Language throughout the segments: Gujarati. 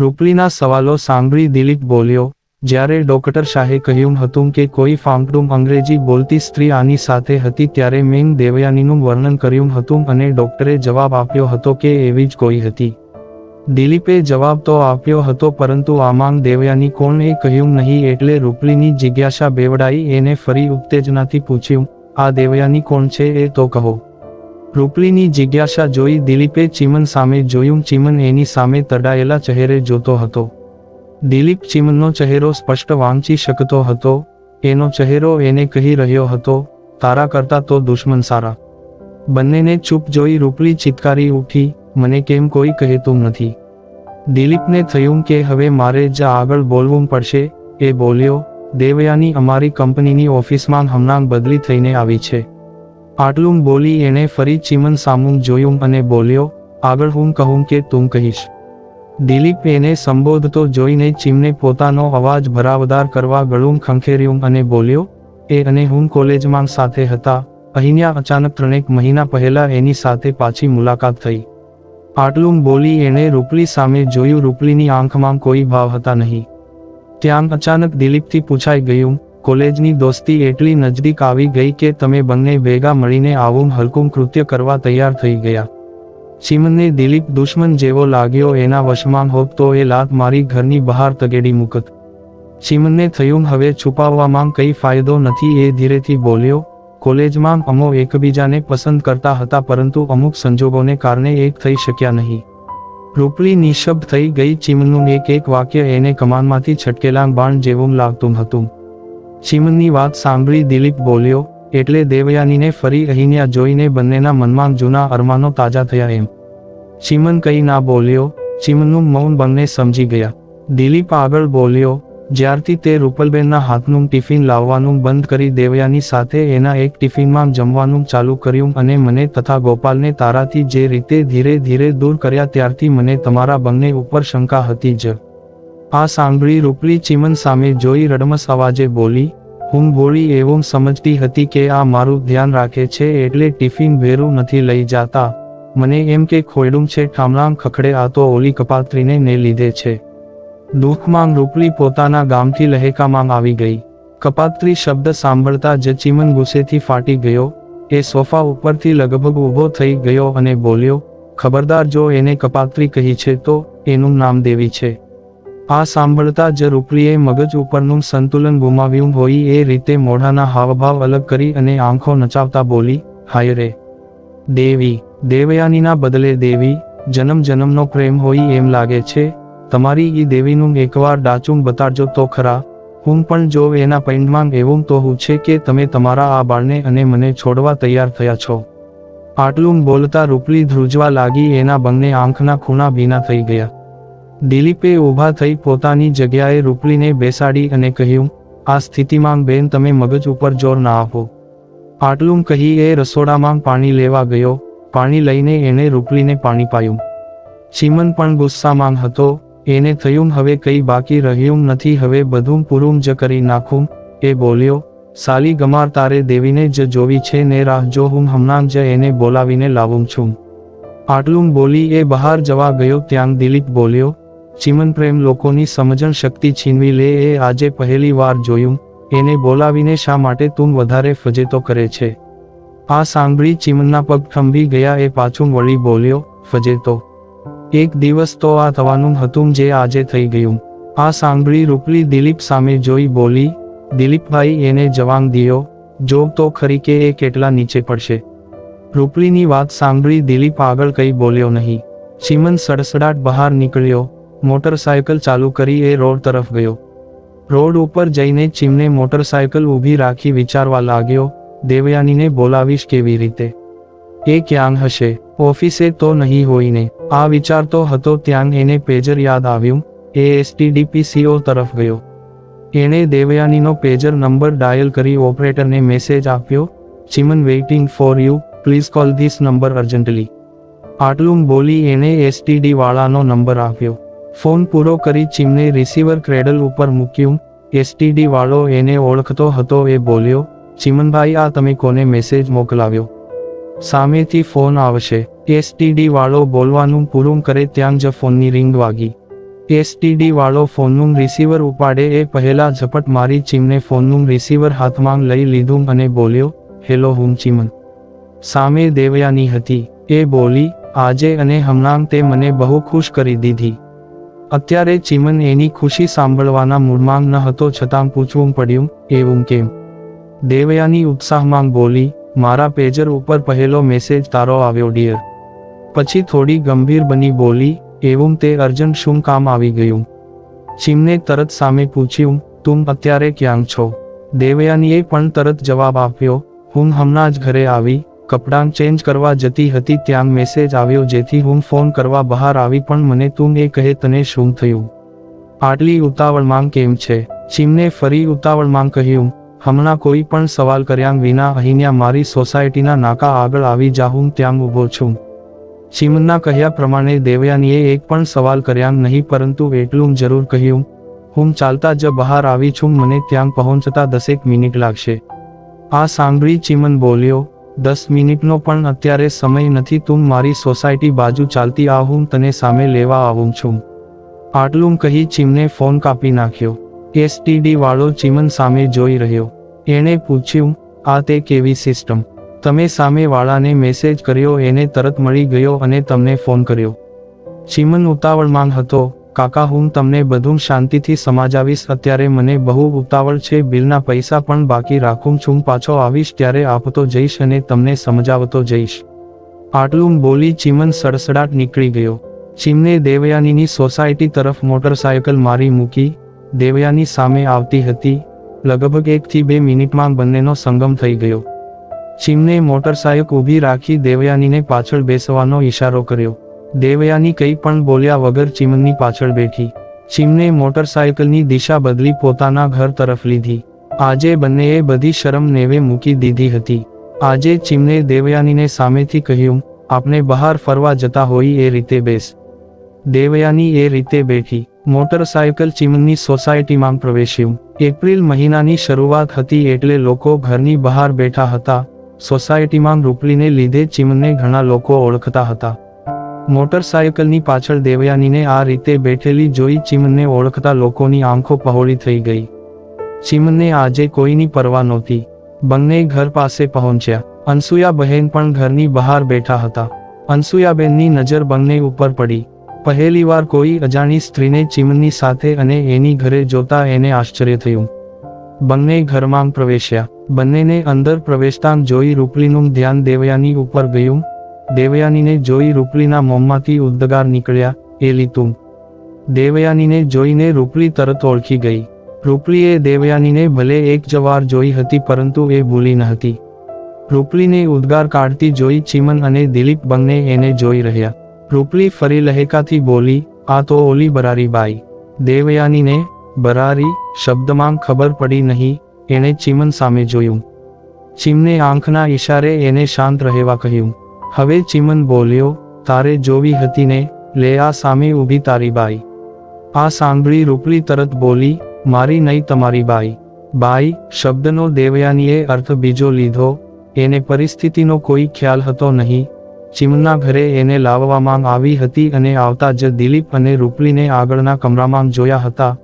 રૂપલીના સવાલો સાંભળી દિલીપ બોલ્યો, જ્યારે ડોક્ટર શાહે કહ્યું હતું કે કોઈ ફાંકડુમ અંગ્રેજી બોલતી સ્ત્રી આની સાથે હતી ત્યારે મેં દેવયાનીનું વર્ણન કર્યું હતું અને ડોક્ટરે જવાબ આપ્યો હતો કે એવી જ કોઈ હતી. દિલીપે જવાબ તો આપ્યો હતો પરંતુ આમાંગ દેવયાની કોણે કહ્યું નહીં એટલે રૂપલીની જિજ્ઞાસા બેવડાઈ એને ફરી ઉત્તેજનાથી પૂછ્યું, આ દેવયાની કોણ છે એ તો કહો. રૂપલીની જિજ્ઞાસા જોઈ દિલીપે ચીમન સામે જોયું, ચીમન એની સામે તડાયેલા ચહેરે જોતો હતો. દિલીપ ચીમનનો ચહેરો સ્પષ્ટ વાંચી શકતો હતો, એનો ચહેરો એને કહી રહ્યો હતો, તારા કરતા તો દુશ્મન સારા. બંનેને ચૂપ જોઈ રૂપલી ચિત્કારી ઉઠી, મને કેમ કોઈ કહેતું નથી. દિલીપને થયું કે હવે મારે જ આગળ બોલવું પડશે, એ બોલ્યો, દેવયાની અમારી કંપનીની ઓફિસમાં હમણાં બદલી થઈને આવી છે. આટલું બોલી એણે ફરી ચીમન સામું જોયું અને બોલ્યો, આગળ હું કહું કે તું કહીશ. દિલીપ એને સંબોધતો જોઈને ચીમને પોતાનો અવાજ ભરાવદાર કરવા ગળું ખંખેર્યું અને બોલ્યો, એ અને હું કોલેજમાં સાથે હતા, અહીંયા અચાનક ત્રણેક મહિના પહેલા એની સાથે પાછી મુલાકાત થઈ. આટલું બોલી એણે રૂપલી સામે જોયું, રૂપલીની આંખમાં કોઈ ભાવ હતા નહીં. ત્યાં અચાનક દિલીપથી પૂછાઈ ગયું કોલેજની દોસ્તી એટલી નજદીક આવી ગઈ કે તમે બંને ભેગા મળીને આવું હલકું કૃત્ય કરવા તૈયાર થઈ ગયા. ચીમનને દિલીપ દુશ્મન જેવો લાગ્યો એના વશમાં હોત તો એ લાત મારી ઘરની બહાર તગેડી મૂકત. ચીમનને થયું, હવે છુપાવવામાં કંઈ ફાયદો નથી, એ ધીરેથી બોલ્યો. કોલેજમાં અમો એકબીજાને પસંદ કરતા હતા, પરંતુ અમુક સંજોગોને કારણે એક થઈ શક્યા નહીં. રૂપલી નિશબ્દ થઈ ગઈ ચીમનનું એક એક વાક્ય એને કમાનમાંથી છટકેલા બાણ જેવું લાગતું હતું. ચીમનની વાત સાંભળી દિલીપ બોલ્યો, એટલે દેવયાનીને ફરી અહીંયા જોઈને બંનેના મનમાં જૂના અરમાનો તાજા થયા એમ. ચીમન કંઈ ના બોલ્યો ચીમનનું મૌન બંને સમજી ગયા. દિલીપ આગળ બોલ્યો, જ્યારથી તે રૂપલબેનના હાથનું ટિફિન લાવવાનું બંધ કરી દેવયાની સાથે એના એક ટિફિનમાં જમવાનું ચાલુ કર્યું અને મને તથા ગોપાલને તારાથી જે રીતે ધીરે ધીરે દૂર કર્યા ત્યારથી મને તમારા બંને ઉપર શંકા હતી જ. આ સાંભળી રૂપલી ચીમન સામે જોઈ રડમસ અવાજે બોલી, હું ભોળી એવું સમજતી હતી કે આ મારું ધ્યાન રાખે છે એટલે ટિફિન ભેરું નથી લઈ જાતા. મને એમ કે ખોયડું છે ઠામણાં ખખડે આ તો ઓલી કપાત્રીને ને લીધે છે. દુઃખમાં રૂપલી પોતાના ગામથી લહેકામાં આવી ગઈ. કપાત્રી શબ્દ સાંભળતા જ ચીમન ગુસ્સેથી ફાટી ગયો. એ સોફા ઉપરથી લગભગ ઊભો થઈ ગયો અને બોલ્યો, ખબરદાર જો એને કપાત્રી કહી છે તો એનું નામ દેવી છે. આ સાંભળતા જ રૂપલીએ મગજ ઉપરનું સંતુલન ગુમાવ્યું હોય એ રીતે મોઢાના હાવભાવ અલગ કરી અને આંખો નચાવતા બોલી, હાય રે. દેવી, દેવયાનીના બદલે દેવી, જન્મ જન્મનો પ્રેમ હોય એમ લાગે છે. તમારી ઈ દેવીનું એકવાર ડાચું બતાડજો તો ખરા. હું પણ જો એના પૈંડમાં એવું તો હું છે કે તમે તમારા આ બાળને અને મને છોડવા તૈયાર થયા છો. આટલું બોલતા રૂપલી ધ્રુજવા લાગી એના બંને આંખના ખૂણા ભીના થઈ ગયા. દિલીપે ઊભા થઈ પોતાની જગ્યાએ રૂપલીને બેસાડી અને કહ્યું, આ સ્થિતિમાં બેન તમે મગજ ઉપર જોર ના આપો. આટલું કહી એ રસોડામાં પાણી લેવા ગયો, પાણી લઈને એણે રૂપલીને પાણી પાયું. ચીમન પણ ગુસ્સામાં હતો, એને થયું હવે કંઈ બાકી રહ્યું નથી, હવે બધું પૂરું જ કરી નાખું. એ બોલ્યો, સાલી ગમાર તારે દેવીને જ જોવી છે ને રાહ જો હું હમણાં જ એને બોલાવીને લાવું છું. આટલું બોલી એ બહાર જવા ગયો, ત્યાં દિલીપ બોલ્યો ચીમન પ્રેમ લોકોની સમજણ શક્તિ છીનવી લે એ આજે પહેલી વાર જોયું, એને બોલાવીને શા માટે તું વધારે ફજેતો કરે છે? આ સાંભળી ચીમનના પગ થંભી ગયા એ પાછું વળી બોલ્યો, ફજેતો. એક દિવસ તો આ થવાનું હતું જે આજે થઈ ગયું. આ સાંભળી રૂપલી દિલીપ સામે જોઈ બોલી, દિલીપભાઈ, એને જવાન દિયો, જો તો ખરી કે એ કેટલા નીચે પડશે. રૂપલીની વાત સાંભળી દિલીપ આગળ કંઈ બોલ્યો નહીં. ચીમન સડસડાટ બહાર નીકળ્યો મોટરસાયકલ ચાલુ કરી એ રોડ તરફ ગયો. રોડ ઉપર જઈને ચીમને મોટરસાયકલ ઊભી રાખી વિચારવા લાગ્યો, દેવયાનીને બોલાવીશ કેવી રીતે? એ ક્યાં હશે? ઓફિસે તો નહીં હોઈને. આ વિચારતો હતો ત્યાં એને પેજર યાદ આવ્યું, એ એસટીડીપીસીઓ તરફ ગયો. એણે દેવયાનીનો પેજર નંબર ડાયલ કરી ઓપરેટરને મેસેજ આપ્યો, Chiman waiting for you, please call this number urgently. આટલું બોલી એણે એસટીડી વાળાનો નંબર આપ્યો. ફોન પૂરો કરી ચીમને રિસીવર ક્રેડલ ઉપર મૂક્યું. એસટીડી વાળો એને ઓળખતો હતો એ બોલ્યો, ચીમનભાઈ, આ તમે કોને મેસેજ મોકલાવ્યો? સામેથી ફોન આવશે. એસટીડી વાળો બોલવાનું પૂરું કરે ત્યાં જ ફોનની રિંગ વાગી. એસટીડી વાળો ફોનનું રિસીવર ઉપાડે એ પહેલા ઝપટ મારી ચીમને ફોનનું રિસીવર હાથમાં લઈ લીધું અને બોલ્યો, હેલો, હું ચીમન. સામે દેવયાની હતી. એ બોલી, આજે અને હમણાં તે મને બહુ ખુશ કરી દીધી. અત્યારે ચીમન એની ખુશી સાંભળવાના મૂળમાં ન હતો છતાં પૂછવું પડ્યું, એવું કેમ? દેવયાની ઉત્સાહમાં બોલી, મારા પેજર ઉપર પહેલો મેસેજ તારો આવ્યો ડિયર પછી થોડી ગંભીર બની બોલી, એવું તે અર્જન શું કામ આવી ગયું? ચીમને તરત સામે પૂછ્યું, તું અત્યારે ક્યાં છો? દેવયાનીએ પણ તરત જવાબ આપ્યો, હું હમણાં જ ઘરે આવી કપડાં ચેન્જ કરવા જતી હતી ત્યાં મેસેજ આવ્યો જેથી હું ફોન કરવા બહાર આવી પણ મને તું એ કહે તને શું થયું? આટલી ઉતાવળમાં કેમ છે? ચીમને ફરી ઉતાવળમાં કહ્યું. હમણાં કોઈ પણ સવાલ કર્યા વિના અહીંયા મારી સોસાયટીના નાકા આગળ આવી જાઉં ત્યાં ઊભો છું. ચીમના કહ્યા પ્રમાણે દેવયાનીએ એક પણ સવાલ કર્યા નહીં પરંતુ એટલું જરૂર કહ્યું. હું ચાલતા જ બહાર આવી છું, મને ત્યાં પહોંચતા દસેક મિનિટ લાગશે. આ સાંભળી ચીમન બોલ્યો દસ મિનિટનો પણ અત્યારે સમય નથી, તું મારી સોસાયટી બાજુ ચાલતી આ હું તને સામે લેવા આવું છું. આટલું કહી ચીમને ફોન કાપી નાખ્યો. એસટીડી વાળો ચીમન સામે જોઈ રહ્યો. એણે પૂછ્યું, આ તે કેવી સિસ્ટમ? તમે સામેવાળાને મેસેજ કર્યો, એને તરત મળી ગયો અને તમને ફોન કર્યો. ચીમન ઉતાવળમાં હતો. કાકા હું તમને બધું શાંતિથી સમજાવીશ, અત્યારે મને બહુ ઉતાવળ છે, બિલના પૈસા પણ બાકી રાખું છું, પાછો આવીશ ત્યારે આપતો જઈશ અને તમને સમજાવતો જઈશ. આટલું બોલી ચીમન સડસડાટ નીકળી ગયો. ચીમને દેવયાનીની સોસાયટી તરફ મોટરસાયકલ મારી મૂકી. દેવયાની સામે આવતી હતી. લગભગ એકથી બે મિનિટમાં બંનેનો સંગમ થઈ ગયો. ચીમને મોટરસાયક ઊભી રાખી દેવયાનીને પાછળ બેસવાનો ઈશારો કર્યો. દેવયાની કંઈ પણ બોલ્યા વગર ચીમનની પાછળ બેઠી. ચીમને મોટરસાયકલની દિશા બદલી પોતાના ઘર તરફ લીધી. આજે બંનેએ બધી શરમ નેવે મૂકી દીધી હતી. આજે ચીમને દેવયાનીને સામેથી કહ્યું આપણે બહાર ફરવા જતા હોઈ એ રીતે બેસ. દેવયાની એ રીતે બેઠી. મોટરસાયકલ ચીમનની સોસાયટીમાં પ્રવેશ્યું. એપ્રિલ મહિનાની શરૂઆત હતી એટલે લોકો ઘરની બહાર બેઠા હતા. સોસાયટીમાં રૂપલીને લીધે ચીમને ઘણા લોકો ઓળખતા હતા. મોટરસાયકલની પાછળ દેવયાનીને આ રીતે બેઠેલી જોઈ ચીમને ઓળખતા લોકોની આંખો પહોળી થઈ ગઈ. ચીમને આજે કોઈની પરવા નહોતી. બંને ઘર પાસે પહોંચ્યા. અનસુયા બહેન પણ ઘરની બહાર બેઠા હતા. અનસુયાબેનની નજર બંને ઉપર પડી. પહેલીવાર કોઈ અજાણી સ્ત્રીને ચીમનની સાથે અને એની ઘરે જોતા એને આશ્ચર્ય થયું. બંને ઘરમાં પ્રવેશ્યા. બંનેને અંદર પ્રવેશતા જોઈ રૂપલીનું ધ્યાન દેવયાની ઉપર ગયું. દેવયાનીને જોઈ રૂપલીના મોંમાંથી ઉદ્દગાર નીકળ્યા, એ લીતું. દેવયાનીને જોઈને રૂપલી તરત ઓળખી ગઈ. રૂપલીએ દેવયાનીને ભલે એક જ વાર જોઈ હતી પરંતુ એ ભૂલી ન હતી. રૂપલીને ઉદ્ગાર કાઢતી જોઈ ચીમન અને દિલીપ બંને એને જોઈ રહ્યા. રૂપલી ફરી લહેકાથી બોલી, આ તો ઓલી બરારી બાઈ દેવયાનીને, બરારી શબ્દમાં ખબર પડી નહીં, એણે ચીમન સામે જોયું. ચીમને આંખના ઈશારે એને શાંત રહેવા કહ્યું. હવે ચીમન બોલ્યો, તારે જોવી હતી ને, લે આ સામે ઊભી તારી બાઈ. આ સાંભળી રૂપલી તરત બોલી, મારી નહીં તમારી બાઈ. બાઈ શબ્દનો દેવયાનીએ અર્થ બીજો લીધો, એને પરિસ્થિતિનો કોઈ ખ્યાલ હતો નહીં. ચીમના ઘરે એને લાવવામાં આવી હતી અને આવતા જ દિલીપ અને રૂપલીને આગળના કમરામાં જોયા હતા.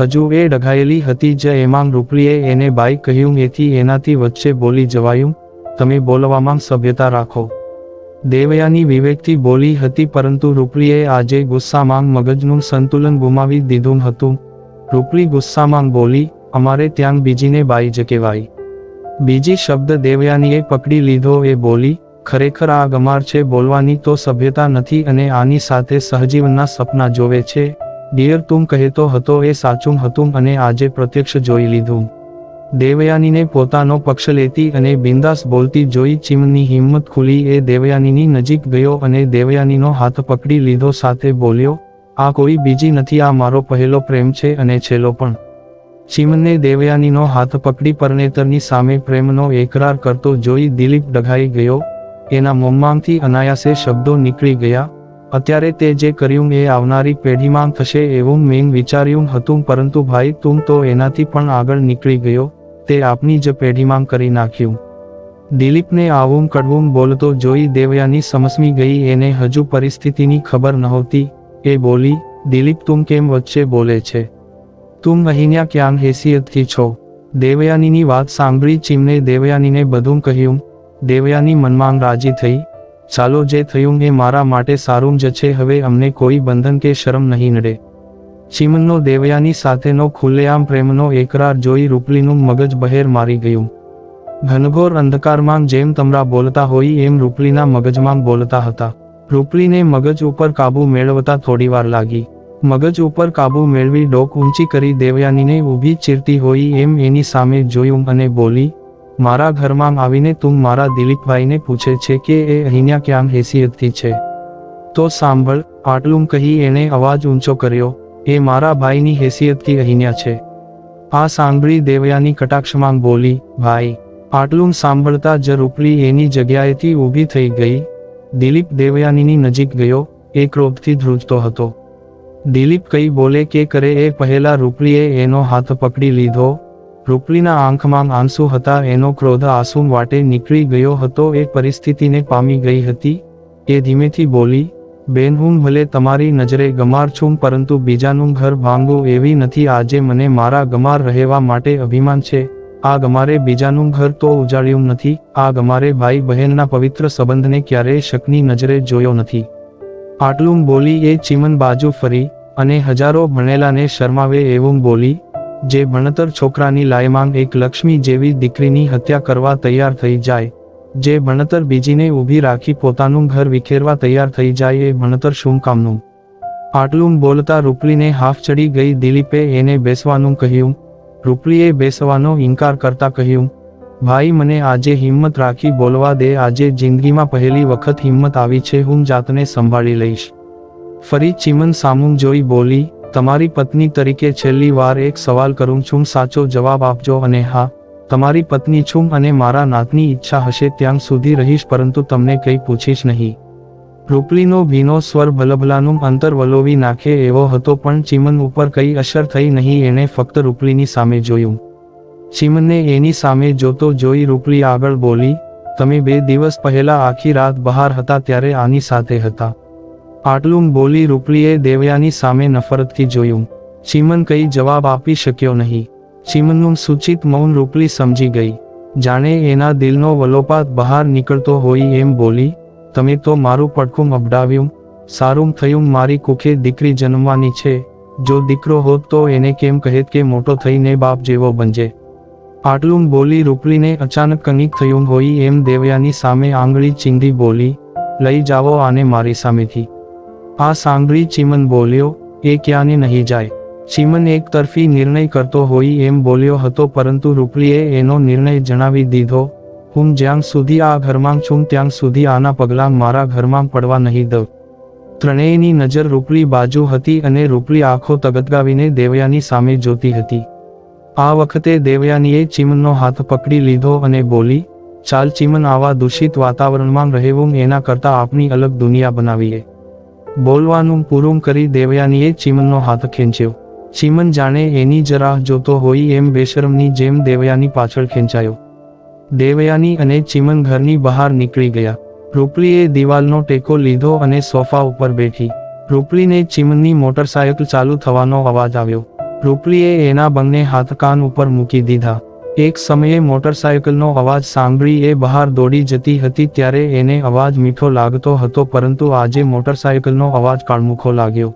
હજુ એ ડઘાયેલી હતી જ એમાં રૂપલીએ એને બાઈ કહ્યું, એથી એનાથી વચ્ચે બોલી જવાયું. તમે બોલવામાં સભ્યતા રાખો. દેવયાની વિવેકથી બોલી હતી પરંતુ રૂપલીએ આજે ગુસ્સામાં મગજનું સંતુલન ગુમાવી દીધું હતું. રૂપલી ગુસ્સામાં બોલી, અમારે ત્યાં બીજીને બાઈ જ કહેવાય. બીજી શબ્દ દેવયાનીએ પકડી લીધો એ બોલી, ખરેખર આ ગમાર છે, બોલવાની તો સભ્યતા નથી અને આની સાથે સહજીવનના સપના જોવે છે. ડિયર, તું કહેતો હતો એ સાચું હતું અને આજે પ્રત્યક્ષ જોઈ લીધું. દેવયાનીને પોતાનો પક્ષ લેતી અને બિંદાસ બોલતી જોઈ ચીમની હિંમત ખુલી. એ દેવયાનીની નજીક ગયો અને દેવયાનીનો હાથ પકડી લીધો સાથે બોલ્યો, આ કોઈ બીજી નથી, આ મારો પહેલો પ્રેમ છે અને છેલ્લો પણ. ચીમને દેવયાનીનો હાથ પકડી પરનેતરની સામે પ્રેમનો એકરાર કરતો જોઈ દિલીપ ડઘાઈ ગયો. એના મોંમાંથી અનાયાસે શબ્દો નીકળી ગયા. અત્યારે તે જે કર્યું એ આવનારી પેઢીમાં થશે એવું મેં વિચાર્યું હતું પરંતુ ભાઈ તું તો એનાથી પણ આગળ નીકળી ગયો, તે આપની જ પેઢીમાં કરી નાખ્યું. દિલીપને આવું કડવું બોલતો જોઈ દેવયાની સમસમી ગઈ એને હજુ પરિસ્થિતિની ખબર નહોતી, એ બોલી, દિલીપ તું કેમ વચ્ચે બોલે છે? તું અહીંયા ક્યાં હેસિયતથી છો? દેવયાનીની વાત સાંભળી ચીમને દેવયાનીને બધું કહ્યું, દેવયાની મનમાં રાજી થઈ ચાલો જે થયું એ મારા માટે સારું જ છે. હવે અમને કોઈ બંધન કે શરમ નહીં નડે. ચીમનનો દેવયાની સાથેનો ખુલ્લેઆમ પ્રેમનો એકરાર જોઈ રૂપલીનું મગજ બહેર મારી ગયું. ઘનઘોર અંધકારમાં જેમ તમરા બોલતા હોય એમ રૂપલીના મગજમાં બોલતા હતા. રૂપલીને મગજ ઉપર કાબુ મેળવતા થોડીવાર લાગી. મગજ ઉપર કાબુ મેળવી ડોક ઊંચી કરી દેવયાનીને ઊભી ચીરતી હોય એમ એની સામે જોયું અને બોલી મારા ઘરમાં આવીને તું મારા દિલીપભાઈને પૂછે છે કે એ અહીંયા ક્યાં હેસિયતથી છે. તો સાંભળ, આટલું કહી એણે અવાજ ઊંચો કર્યો, એ મારા ભાઈની હેસિયતથી અહીંયા છે. આ સાંભળી દેવયાની કટાક્ષમાં બોલી, ભાઈ, આટલું સાંભળતા જ રૂપલી એની જગ્યાએથી ઊભી થઈ ગઈ. દિલીપ દેવયાનીની નજીક ગયો, એ ક્રોધથી ધ્રુજતો હતો. દિલીપ કઈ બોલે કે કરે એ પહેલા રૂપલીએ એનો હાથ પકડી લીધો રૂપલીના આંખમાં આંસુ હતા, એનો ક્રોધ આંસુ વાટે નીકળી ગયો હતો, એ પરિસ્થિતિને પામી ગઈ હતી. એ ધીમેથી બોલી, બેન, હું ભલે તમારી નજરે ગમાર છું, પરંતુ બીજાનું ઘર ભાંગવું એવી નથી, આજે મને મારા ગમાર રહેવા માટે અભિમાન છે. આ ગમારે બીજાનું ઘર તો ઉજાડ્યું નથી, આ ગમારે ભાઈ બહેનના પવિત્ર સંબંધને ક્યારેય શકની નજરે જોયો નથી. આટલું બોલી એ ચીમન બાજુ ફરી, અને હજારો ભણેલાને શરમાવે એવું બોલી જે ભણતર છોકરાની લાયમાંગ એક લક્ષ્મી જેવી દીકરીની હત્યા કરવા તૈયાર થઈ જાય. જે ભણતર બીજીને ઊભી રાખી પોતાનું ઘર વિખેરવા તૈયાર થઈ જાય એ ભણતર શું કામનું આટલું બોલતા રૂપલીને હાફ ચડી ગઈ દિલીપે એને બેસવાનું કહ્યું. રૂપલીએ બેસવાનો ઇનકાર કરતા કહ્યું, ભાઈ મને આજે હિંમત રાખી બોલવા દે, આજે જિંદગીમાં પહેલી વખત હિંમત આવી છે, હું જાતને સંભાળી લઈશ. ફરી ચીમન સામું જોઈ બોલી તમારી પત્ની તરીકે છેલ્લી વાર એક સવાલ કરું છું, સાચો જવાબ આપજો અને હા, તમારી પત્ની છું અને મારા નાતની ઈચ્છા હશે ત્યાં સુધી રહીશ પરંતુ તમને કંઈ પૂછીશ નહીં. રૂપલીનો ભીનો સ્વર ભલભલાનું અંતર વલોવી નાખે એવો હતો પણ ચીમન ઉપર કઈ અસર થઈ નહીં, એણે ફક્ત રૂપલીની સામે જોયું. ચીમને એની સામે જોતો જોઈ રૂપલી આગળ બોલી, તમે બે દિવસ પહેલા આખી રાત બહાર હતા ત્યારે આની સાથે હતા. આટલું બોલી રૂપલીએ દેવયાની સામે નફરતથી જોયું. ચીમન કંઈ જવાબ આપી શક્યો નહીં. ચીમનનું સૂચિત મૌન રૂપલી સમજી ગઈ. જાણે એના દિલનો વલોપાત બહાર નીકળતો હોય એમ બોલી, તમે તો મારું પડખું અબડાવ્યું. સારું થયું મારી કુખે દીકરી જન્મવાની છે. જો દીકરો હોત તો એને કેમ કહેત કે મોટો થઈને બાપ જેવો બનજે. આટલું બોલી રૂપલીને અચાનક કંઈક થયું હોય એમ દેવયાની સામે આંગળી ચીંધી બોલી, લઈ જાઓ આને મારી સામેથી. આ સાંભળી ચીમન બોલ્યો, એ ક્યાંને નહીં જાય? ચીમન એક તરફી નિર્ણય કરતો હોય એમ બોલ્યો હતો, પરંતુ રૂપલીએ એનો નિર્ણય જણાવી દીધો, હું જ્યાં સુધી આ ઘરમાં છું, ત્યાં સુધી આના પગલાં મારા ઘરમાં પડવા નહીં દઉં. ત્રણેયની નજર રૂપલી બાજુ હતી અને રૂપલી આંખો તગતગાવીને દેવયાની સામે જોતી હતી. આ વખતે દેવયાનીએ ચીમનનો હાથ પકડી લીધો અને બોલી, ચાલ ચીમન, આવા દૂષિત વાતાવરણમાં રહેવું, એના કરતાં આપણી અલગ દુનિયા બનાવીએ. બોલવાનું પૂરું કરી દેવયાનીએ ચીમનનો હાથ ખેંચ્યો. ચીમન જાણે એની જરા જોતો હોય એમ બેશરમની જેમ દેવયાની પાછળ ખેંચાયો. દેવયાની અને ચીમન ઘરની બહાર નીકળી ગયા. રૂપલીએ દિવાલનો ટેકો લીધો અને સોફા ઉપર બેઠી. રૂપલીને ચીમનની મોટરસાયકલ ચાલુ થવાનો અવાજ આવ્યો. રૂપલીએ એના બંને હાથકાન ઉપર મૂકી દીધા. એક સમયે મોટરસાયકલનો અવાજ સાંભળી એ બહાર દોડી જતી હતી ત્યારે એને અવાજ મીઠો લાગતો હતો પરંતુ આજે મોટરસાયકલનો અવાજ કાળમુખો લાગ્યો.